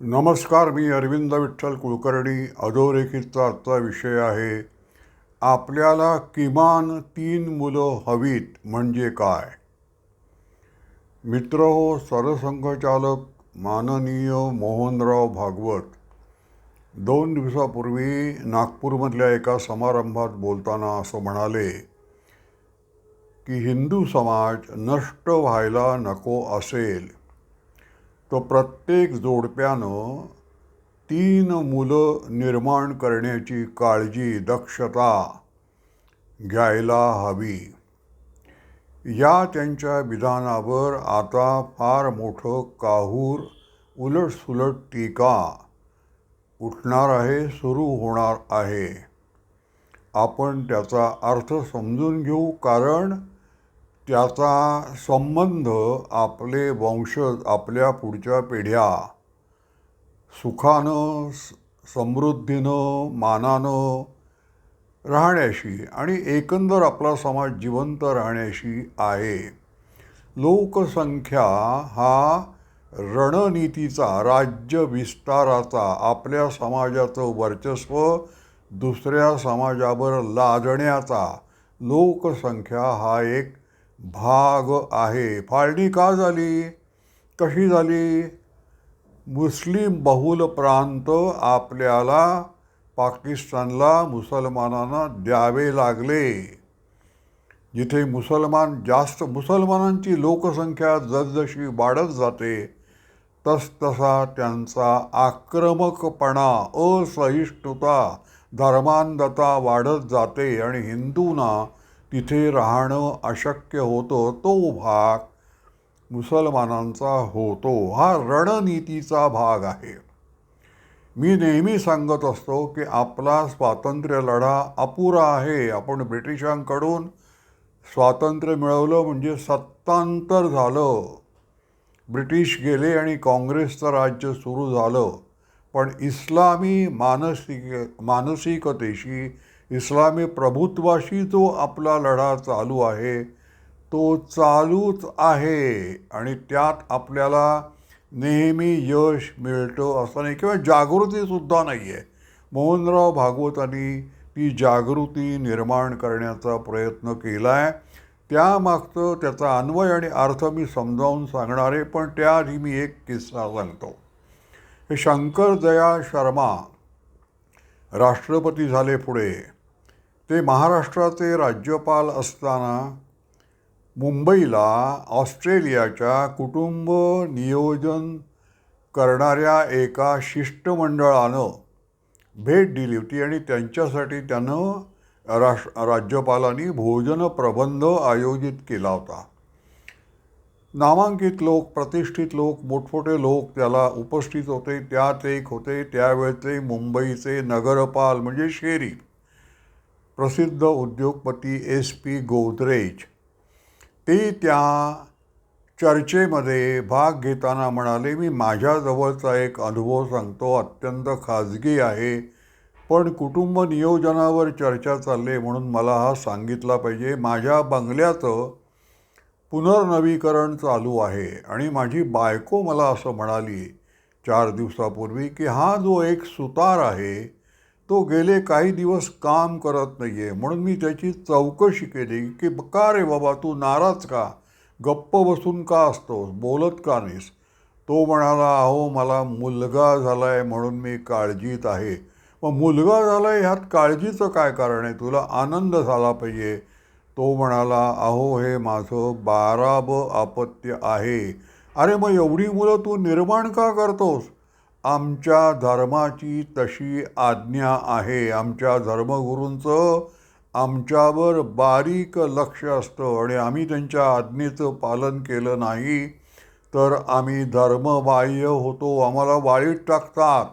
नमस्कार मी अरविंद विठ्ठल कुलकर्णी. अधोरेखितचा आजचा विषय आहे आपल्याला किमान तीन मुलं हवीत म्हणजे काय? मित्र हो सरसंघचालक माननीय मोहनराव भागवत. दोन दिवसापूर्वी नागपूरमधल्या एका समारंभात बोलताना असं म्हणाले की हिंदू समाज नष्ट व्हायला नको असेल तो प्रत्येक जोडप्यानं तीन मुलं निर्माण करण्याची काळजी दक्षता घ्यायला हवी. या त्यांच्या विधानावर आता फार मोठं काहूर उलटसुलट टीका उठणार आहे सुरू होणार आहे. आपण त्याचा अर्थ समजून घेऊ कारण त्याचा संबंध आपले वंशज आपल्या पुढच्या पिढ्या सुखानं समृद्धीनं मानानं राहण्याशी आणि एकंदर आपला समाज जिवंत राहण्याशी आहे. लोकसंख्या हा रणनीतीचा राज्य विस्ताराचा आपल्या समाजाचं वर्चस्व दुसऱ्या समाजावर लादण्याचा लोकसंख्या हा एक भाग आहे. फाळणी का झाली? कशी झाली? मुस्लिम बहुल प्रांत आपल्याला पाकिस्तानला मुसलमानांना द्यावे लागले. जिथे मुसलमान जास्त मुसलमानांची लोकसंख्या जसजशी वाढत जाते तसतसा त्यांचा आक्रमकपणा असहिष्णुता धर्मांधता वाढत जाते आणि हिंदूंना तिथे राहणं अशक्य होतं तो भाग मुसलमानांचा होतो. हा रणनीतीचा भाग आहे. मी नेहमी सांगत असतो की आपला स्वातंत्र्य लढा अपुरा आहे. आपण ब्रिटिशांकडून स्वातंत्र्य मिळवलं म्हणजे सत्तांतर झालं. ब्रिटिश गेले आणि काँग्रेसचं राज्य सुरू झालं. पण इस्लामी मानसिक मानसिकतेशी इस्लामी प्रभुत्वाशी जो आपला लढा चालू आहे. तो चालूच आहे आणि त्यात आपल्याला नेहमी यश मिळतं असं नाही किंवा जागृतीसुद्धा नाही आहे. मोहनराव भागवतांनी ती जागृती निर्माण करण्याचा प्रयत्न केला आहे त्यामागचं त्याचा अन्वय आणि अर्थ मी समजावून सांगणार आहे पण त्याआधी मी एक किस्सा सांगतो. हे शंकर दयाळ शर्मा राष्ट्रपती झाले पुढे. ते महाराष्ट्राचे राज्यपाल असताना मुंबईला ऑस्ट्रेलियाच्या कुटुंब नियोजन करणाऱ्या एका शिष्टमंडळानं भेट दिली होती आणि त्यांच्यासाठी त्यानं राष्ट्र राज्यपालांनी भोजन प्रबंध आयोजित केला होता. नामांकित लोक प्रतिष्ठित लोक मोठमोठे लोक त्याला उपस्थित होते. त्यात एक होते त्यावेळचे मुंबईचे नगरपाल म्हणजे शेरी. प्रसिद्ध उद्योगपती एस पी गोदरेज. ते त्या चर्चेमध्ये भाग घेताना म्हणाले मी माझ्याजवळचा एक अनुभव सांगतो अत्यंत खाजगी आहे पण कुटुंब नियोजनावर चर्चा चालली म्हणून मला हा सांगितला पाहिजे. माझ्या बंगल्याचं पुनर्नवीकरण चालू आहे आणि माझी बायको मला असं म्हणाली चार दिवसापूर्वी की हा जो एक सुतार आहे तो गेले काही दिवस काम करत नाही आहे म्हणून मी त्याची चौकशी केली की का रे बाबा तू नाराज का? गप्प बसून का असतोस? बोलत का नाहीस? तो म्हणाला अहो मला मुलगा झाला आहे म्हणून मी काळजीत आहे. मग मुलगा झाला आहे ह्यात काळजीचं काय कारण आहे? तुला आनंद झाला पाहिजे. तो म्हणाला अहो हे माझं बाराब अपत्य आहे. अरे मग एवढी मुलं तू निर्माण का करतोस? आमच्या धर्माची तशी आज्ञा आहे. आमच्या धर्मगुरूंचं आमच्यावर बारीक लक्ष असतं आणि आम्ही त्यांच्या आज्ञेचं पालन केलं नाही तर आम्ही धर्मबाह्य होतो. आम्हाला वाळीत टाकतात.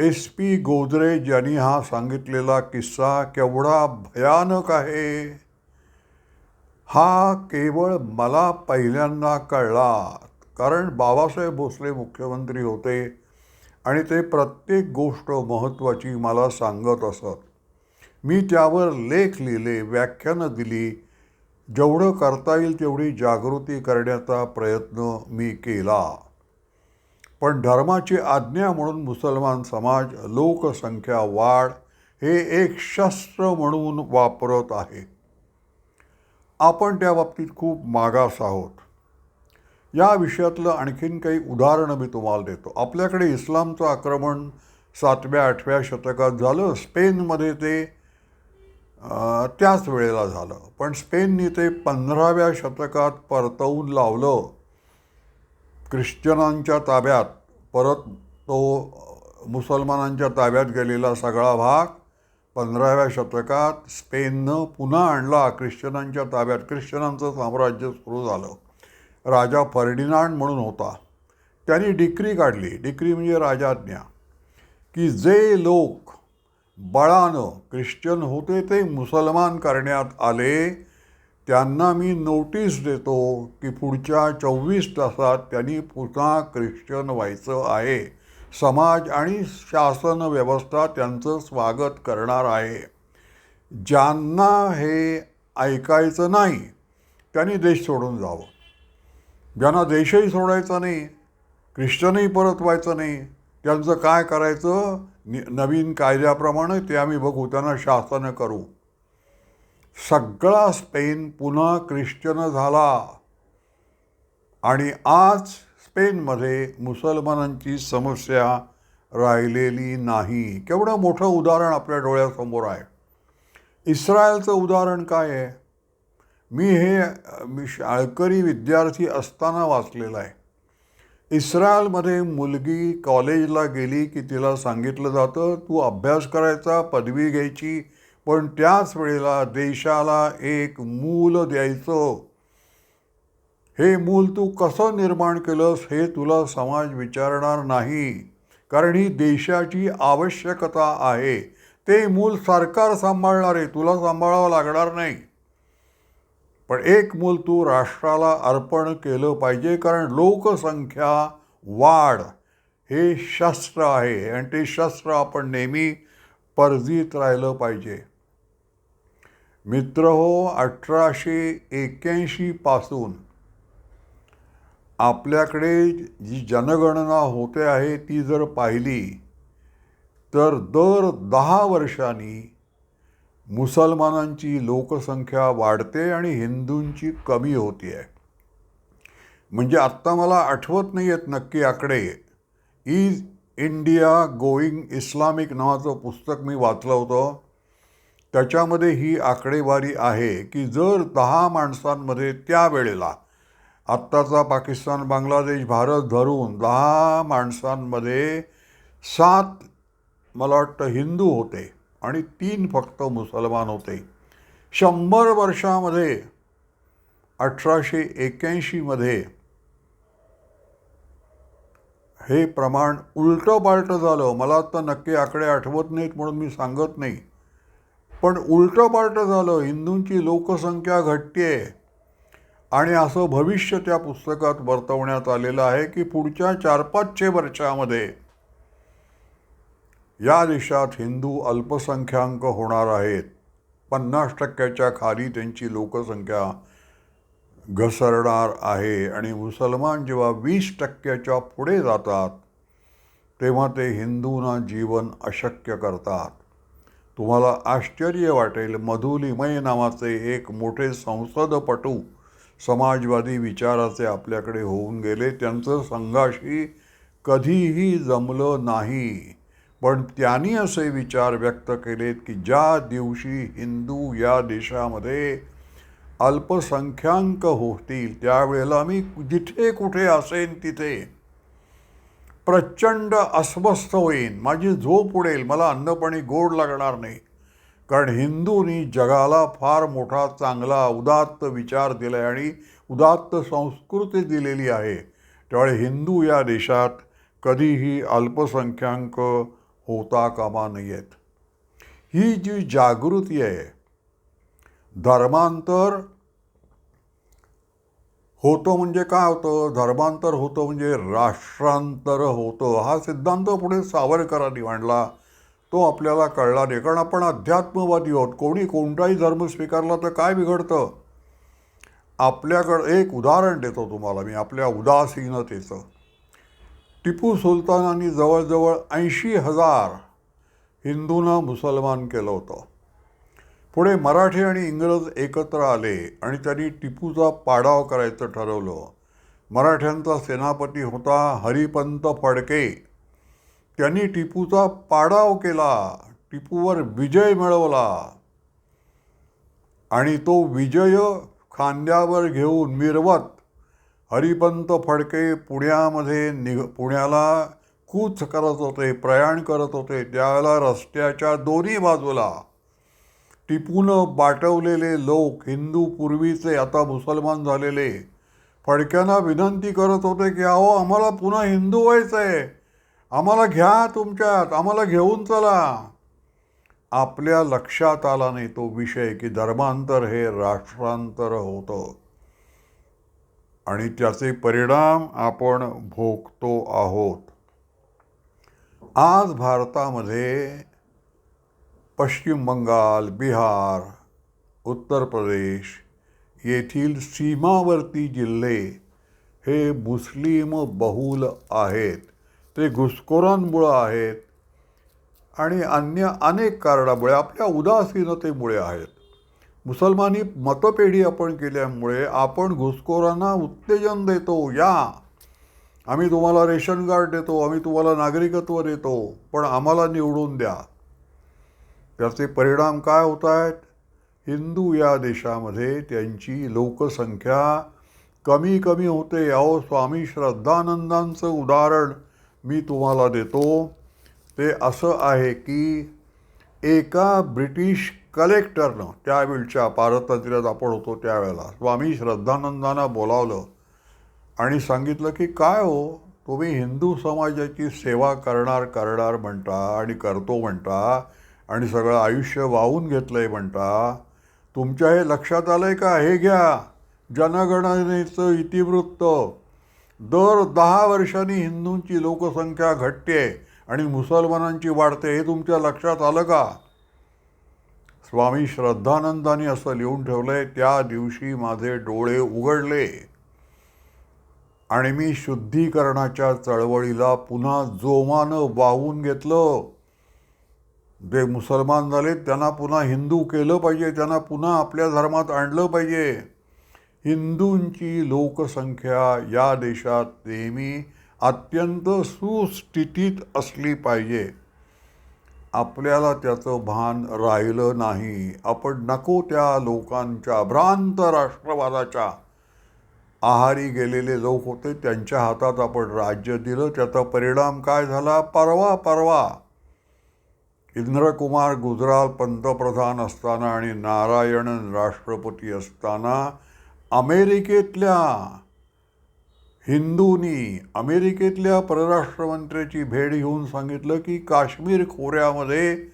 एस पी गोदरेज यांनी हा सांगितलेला किस्सा केवढा भयानक आहे. हा केवळ मला पहिल्यांदा कळला. कारण बाबासाहेब भोसले मुख्यमंत्री होते आणि ते प्रत्येक गोष्ट महत्त्वाची मला सांगत असत. मी त्यावर लेख लिहिले व्याख्यानं दिली जेवढं करता येईल तेवढी जागृती करण्याचा प्रयत्न मी केला. पण धर्माची आज्ञा म्हणून मुसलमान समाज लोकसंख्या वाढ हे एक शस्त्र म्हणून वापरत आहे. आपण त्या बाबतीत खूप मागास आहोत. या विषयातलं आणखीन काही उदाहरणं मी तुम्हाला देतो. आपल्याकडे इस्लामचं आक्रमण सातव्या आठव्या शतकात झालं. स्पेनमध्ये ते त्याच वेळेला झालं. पण स्पेननी ते पंधराव्या शतकात परतवून लावलं. ख्रिश्चनांच्या ताब्यात. परत तो मुसलमानांच्या ताब्यात गेलेला सगळा भाग पंधराव्या शतकात स्पेननं पुन्हा आणला. ख्रिश्चनांच्या ताब्यात. ख्रिश्चनांचं साम्राज्य सुरू झालं. राजा फर्डिनांड म्हणून होता. त्यांनी डिक्री काढली. डिक्री म्हणजे राजाज्ञा. की जे लोक बळानं ख्रिश्चन होते ते मुसलमान करण्यात आले त्यांना मी नोटीस देतो की पुढच्या चोवीस तासात त्यांनी पुन्हा ख्रिश्चन व्हायचं आहे. समाज आणि शासन व्यवस्था त्यांचं स्वागत करणार आहे. ज्यांना हे ऐकायचं नाही त्यांनी देश सोडून जावं. ज्यांना देशही सोडायचा नाही ख्रिश्चनही परत व्हायचं नाही त्यांचं काय करायचं? नि नवीन कायद्याप्रमाणे ते आम्ही बघू त्यांना शासन करू. सगळा स्पेन पुन्हा ख्रिश्चन झाला. आणि आज स्पेनमध्ये मुसलमानांची समस्या राहिलेली नाही. केवढं मोठं उदाहरण आपल्या डोळ्यासमोर आहे. इस्रायलचं उदाहरण काय आहे? मी हे मी शाळकरी विद्यार्थी असताना वाचलेलं आहे. इस्रायलमध्ये मुलगी कॉलेजला गेली की तिला सांगितलं जातं तू अभ्यास करायचा पदवी घ्यायची पण त्याच वेळेला देशाला एक मूल द्यायचं. हे मूल तू कसं निर्माण केलंस हे तुला समाज विचारणार नाही. कारण ही देशाची आवश्यकता आहे. ते मूल सरकार सांभाळणार आहे तुला सांभाळावं लागणार नाही. पण एक मूल तू राष्ट्राला अर्पण केलं पाहिजे कारण लोकसंख्या वाढ हे शस्त्र आहे आणि ते शस्त्र आपण नेहमी परजीत राहिलं पाहिजे. मित्र हो अठराशे एक्क्याऐंशीपासून आपल्याकडे जी जनगणना होते आहे ती जर पाहिली तर दर दहा वर्षांनी मुसलमानांची लोकसंख्या वाढते आणि हिंदूंची कमी होती आहे. म्हणजे आत्ता मला आठवत नाही आहेत नक्की आकडे. इज इंडिया गोईंग इस्लामिक नावाचं पुस्तक मी वाचलं होतं. त्याच्यामध्ये ही आकडेवारी आहे की जर दहा माणसांमध्ये त्यावेळेला आत्ताचा पाकिस्तान बांगलादेश भारत धरून दहा माणसांमध्ये सात मला वाटतं हिंदू होते आणि तीन फक्त मुसलमान होते. शंभर वर्षामध्ये अठराशे एक्याऐंशीमध्ये हे प्रमाण उलटं पालटं झालं. मला तर नक्की आकडे आठवत नाहीत म्हणून मी सांगत नाही. पण उलटं पालटं झालं. हिंदूंची लोकसंख्या घटते आणि असं भविष्य त्या पुस्तकात वर्तवण्यात आलेलं आहे की पुढच्या चार पाचशे वर्षामध्ये या देशात हिंदू अल्पसंख्याक होणार आहेत. पन्नास टक्क्याच्या खाली त्यांची लोकसंख्या घसरणार आहे आणि मुसलमान जेव्हा वीस टक्क्याच्या पुढे जातात तेव्हा ते हिंदूंना जीवन अशक्य करतात. तुम्हाला आश्चर्य वाटेल मधुलिमय नावाचे एक मोठे संसदपटू समाजवादी विचाराचे आपल्याकडे होऊन गेले. त्यांचं संघाशी कधीही जमलं नाही. पण त्यांनी असे विचार व्यक्त केलेत की ज्या दिवशी हिंदू या देशामध्ये अल्पसंख्याक होतील त्यावेळेला मी जिथे कुठे असेन तिथे प्रचंड अस्वस्थ होईन. माझी झोप उडेल मला अन्नपणी गोड लागणार नाही. कारण हिंदूंनी जगाला फार मोठा चांगला उदात्त विचार दिला आहे आणि उदात्त संस्कृती दिलेली आहे. त्यामुळे हिंदू या देशात कधीही अल्पसंख्याक होता कामा नयेत. ही जी जागृती आहे धर्मांतर होतं म्हणजे काय होतं? धर्मांतर होतं म्हणजे राष्ट्रांतर होतं. हा सिद्धांत पुढे सावरकरांनी मांडला. तो आपल्याला कळला नाही. कारण आपण अध्यात्मवादी आहोत. कोणी कोणताही धर्म स्वीकारला तर काय बिघडतं? आपल्याकडं एक उदाहरण देतो तुम्हाला मी. आपल्या उदासीनतेचं. टिपू सुलतानांनी जवळजवळ ऐंशी हजार हिंदूंना मुसलमान केलं होतं. पुढे मराठी आणि इंग्रज एकत्र आले आणि त्यांनी टिपूचा पाडाव करायचं ठरवलं. मराठ्यांचा सेनापती होता हरिपंत फडके. त्यांनी टिपूचा पाडाव केला टिपूवर विजय मिळवला आणि तो विजय खांद्यावर घेऊन मिरवत हरिपंत फडके पुण्यामध्ये निघ पुण्याला कूच करत होते प्रयाण करत होते त्यावेळेला रस्त्याच्या दोन्ही बाजूला टिपून बाटवलेले लोक हिंदू पूर्वीचे आता मुसलमान झालेले फडक्यांना विनंती करत होते की अहो आम्हाला पुन्हा हिंदू व्हायचं आहे आम्हाला घ्या तुमच्यात आम्हाला घेऊन चला. आपल्या लक्षात आला नाही तो विषय की धर्मांतर हे राष्ट्रांतर होतं. आणि त्याचे परिणाम आपण भोगतो आहोत. आज भारतामध्ये पश्चिम बंगाल बिहार उत्तर प्रदेश येथील सीमावर्ती जिल्हे हे मुस्लिम बहुल आहेत. ते घुसखोरांमुळं आहेत आणि अन्य अनेक कारणामुळे आपल्या उदासीनतेमुळे आहेत. मुसलमानी मतपेढी आपण केल्यामुळे आपण घुसखोरांना उत्तेजन देतो या. आम्ही तुम्हाला रेशन कार्ड देतो आम्ही तुम्हाला नागरिकत्व देतो पण आम्हाला निवडून द्या. त्याचे परिणाम काय होत आहेत? हिंदू या देशामध्ये त्यांची लोकसंख्या कमी कमी होते. अहो स्वामी श्रद्धानंदांचं उदाहरण मी तुम्हाला देतो. ते असं आहे की एका ब्रिटिश कलेक्टरनं त्यावेळच्या पारतंत्र्यात आपण होतो त्यावेळेला. स्वामी श्रद्धानंदांना बोलावलं आणि सांगितलं की काय हो? तुम्ही हिंदू समाजाची सेवा करणार करणार म्हणता आणि करतो म्हणता आणि सगळं आयुष्य वाहून घेतलं आहे म्हणता. तुमच्या हे लक्षात आलं आहे का? हे घ्या. जनगणनेचं इतिवृत्त. दर दहा वर्षांनी हिंदूंची लोकसंख्या घटते आणि मुसलमानांची वाढते हे तुमच्या लक्षात आलं का? स्वामी श्रद्धानंदानी असं लिहून ठेवलंय त्या दिवशी माझे डोळे उघडले आणि मी शुद्धीकरणाच्या चळवळीला पुन्हा जोमानं वाहून घेतलं. जे मुसलमान झाले त्यांना पुन्हा हिंदू केलं पाहिजे त्यांना पुन्हा आपल्या धर्मात आणलं पाहिजे. हिंदूंची लोकसंख्या या देशात नेहमी अत्यंत सुस्थितीत असली पाहिजे. आपल्याला त्याचं भान राहिलं नाही. आपण नको त्या लोकांच्या भ्रांत राष्ट्रवादाच्या आहारी गेलेले लोक होते. त्यांच्या हातात आपण राज्य दिलं. त्याचा परिणाम काय झाला? परवा परवा. इंद्रकुमार गुजराल पंतप्रधान असताना आणि नारायणन राष्ट्रपती असताना अमेरिकेतल्या हिंदूंनी अमेरिकेतल्या परराष्ट्रमंत्र्याची भेट घेऊन सांगितलं की काश्मीर खोऱ्यामध्ये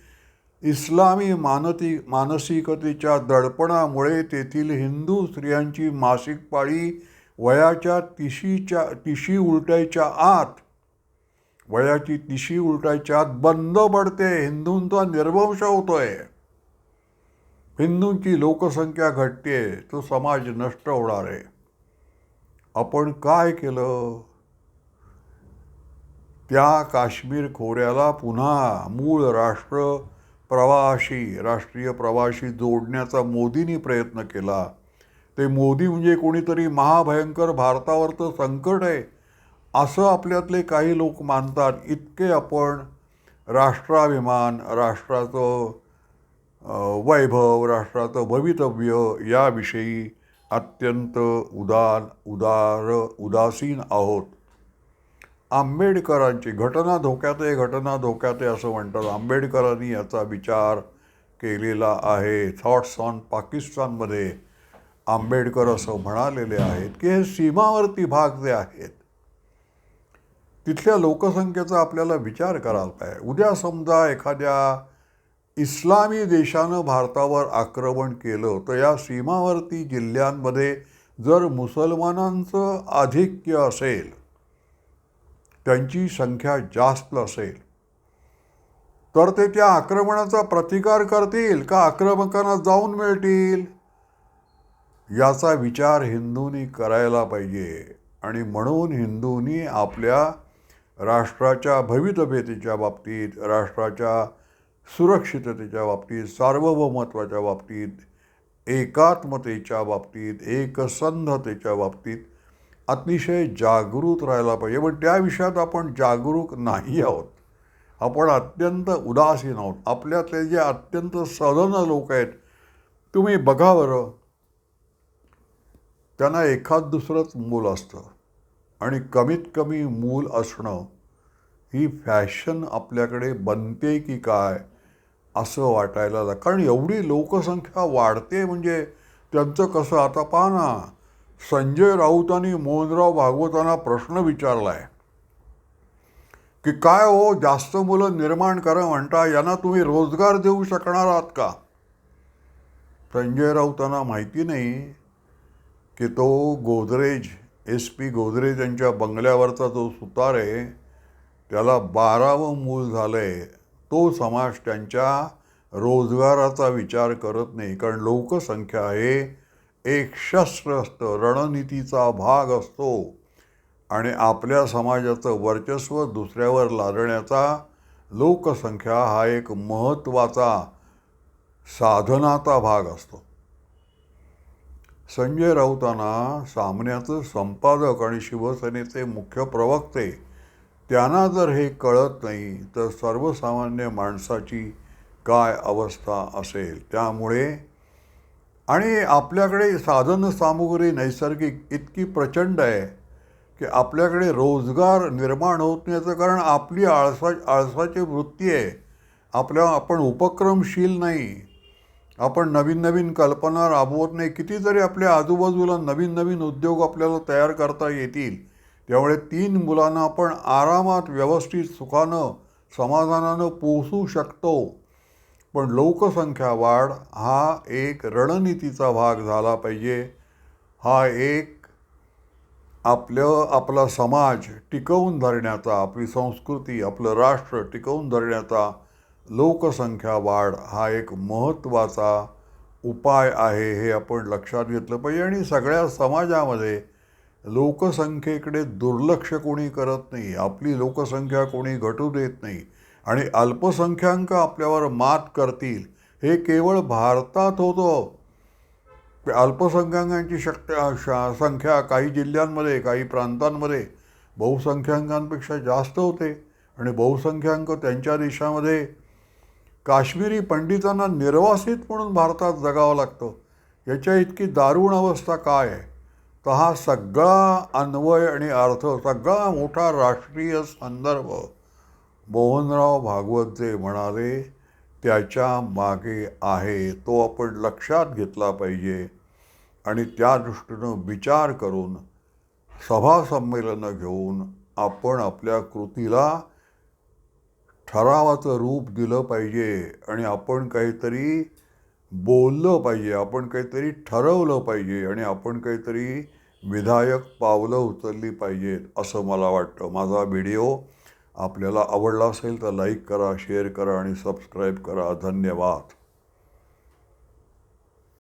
इस्लामी मानती मानसिकतेच्या दडपणामुळे तेथील हिंदू स्त्रियांची मासिक पाळी वयाच्या तिशीच्या तिशी उलटायच्या आत वयाची तिशी उलटायच्या आत बंद पडते. हिंदूंचा निर्वंश होतोय. हिंदूंची लोकसंख्या घटते तो समाज नष्ट होणार आहे. आपण काय केलं? त्या काश्मीर खोऱ्याला पुन्हा मूळ राष्ट्र प्रवाशी राष्ट्रीय प्रवाशी जोडण्याचा मोदींनी प्रयत्न केला. ते मोदी म्हणजे कोणीतरी महाभयंकर भारतावरचं संकट आहे असं आपल्यातले काही लोक मानतात. इतके आपण राष्ट्राभिमान राष्ट्राचं वैभव राष्ट्राचं भवितव्य याविषयी अत्यंत उदार उदार उदासीन आहोत. आंबेडकरांची घटना धोक्यात आहे घटना धोक्यात आहे असं म्हणतात. आंबेडकरांनी याचा विचार केलेला आहे. थॉट्स ऑन पाकिस्तानमध्ये आंबेडकर असं म्हणालेले आहेत की हे सीमावर्ती भाग जे आहेत तिथल्या लोकसंख्येचा आपल्याला विचार करायला पाहिजे. उद्या समजा एखाद्या इस्लामी देशानं भारतावर आक्रमण केलं तर या सीमावर्ती जिल्ह्यांमध्ये जर मुसलमानांचं आधिक्य असेल त्यांची संख्या जास्त असेल तर ते त्या आक्रमणाचा प्रतिकार करतील का आक्रमकांना जाऊन मिळतील? याचा विचार हिंदूंनी करायला पाहिजे आणि म्हणून हिंदूंनी आपल्या राष्ट्राच्या भवितव्यतेच्या बाबतीत राष्ट्राच्या सुरक्षिततेच्या बाबतीत सार्वभौमत्वाच्या बाबतीत एकात्मतेच्या बाबतीत एकसंधतेच्या बाबतीत अतिशय जागृत राहायला पाहिजे. पण त्या विषयात आपण जागरूक नाही आहोत. आपण अत्यंत उदासीन आहोत. आपल्यातले जे अत्यंत सदन लोक आहेत तुम्ही बघा बरं. त्यांना एखाद दुसरंच मूल असतं. आणि कमीत कमी मूल असणं ही फॅशन आपल्याकडे बनते की काय? असं वाटायला लागलं. कारण एवढी लोकसंख्या वाढते म्हणजे त्यांचं कसं आता पहा ना संजय राऊतांनी मोहनराव भागवतांना प्रश्न विचारला आहे की काय हो जास्त मुलं निर्माण करा म्हणता यांना तुम्ही रोजगार देऊ शकणार आहात का? संजय राऊतांना माहिती नाही की तो गोदरेज एस पी गोदरेज यांच्या बंगल्यावरचा जो सुतार आहे त्याला बारावं मूल झालं आहे तो समाज त्यांच्या रोजगाराचा विचार करत नाही कारण लोकसंख्या हे एक शस्त्र असतं रणनीतीचा भाग असतो. आणि आपल्या समाजाचं वर्चस्व दुसऱ्यावर लादण्याचा लोकसंख्या हा एक महत्त्वाचा साधनाचा भाग असतो. संजय राऊतांना सामन्याचं संपादक आणि शिवसेनेचे मुख्य प्रवक्ते त्यांना जर हे कळत नाही तर सर्वसामान्य माणसाची काय अवस्था असेल? त्यामुळे आणि आपल्याकडे साधनसामुग्री नैसर्गिक इतकी प्रचंड आहे की आपल्याकडे रोजगार निर्माण होत नाही याचं कारण आपली आळसा आळसाची वृत्ती आहे. आपल्या आपण उपक्रमशील नाही. आपण नवीन नवीन कल्पना राबवत नाही. कितीतरी आपल्या आजूबाजूला नवीन नवीन उद्योग आपल्याला तयार करता येतील. त्यामुळे तीन मुलांना आपण आरामात व्यवस्थित सुखानं समाधानानं पोसू शकतो. पण लोकसंख्या वाढ हा एक रणनीतीचा भाग झाला पाहिजे. हा एक आपलं आपला समाज टिकवून धरण्याचा आपली संस्कृती आपलं राष्ट्र टिकवून धरण्याचा लोकसंख्या वाढ हा एक महत्त्वाचा उपाय आहे हे आपण लक्षात घेतलं पाहिजे. आणि सगळ्या समाजामध्ये लोकसंख्येकडे दुर्लक्ष कोणी करत नाही आपली लोकसंख्या कोणी घटू देत नाही आणि अल्पसंख्याक आपल्यावर मात करतील हे केवळ भारतात होतं. अल्पसंख्याकांची शक्य संख्या काही जिल्ह्यांमध्ये काही प्रांतांमध्ये बहुसंख्याकांपेक्षा जास्त होते आणि बहुसंख्याक त्यांच्या देशामध्ये काश्मीरी पंडितांना निर्वासित म्हणून भारतात जगावं लागतं. याच्या इतकी दारुण अवस्था काय आहे? तर हा सगळा अन्वय आणि अर्थ सगळा मोठा राष्ट्रीय संदर्भ. मोहनराव भागवत जे म्हणाले त्याच्यामागे आहे तो आपण लक्षात घेतला पाहिजे आणि त्या दृष्टीनं विचार करून सभा संमेलनं घेऊन आपण आपल्या कृतीला ठरावाचं रूप दिलं पाहिजे आणि आपण काहीतरी बोललं पाहिजे आपण काहीतरी ठरवलं पाहिजे आणि आपण काहीतरी विधायक पावलं उचलली पाहिजेत असं मला वाटतं. माझा व्हिडिओ आपल्याला आवडला असेल तर लाईक करा शेअर करा आणि सबस्क्राईब करा. धन्यवाद.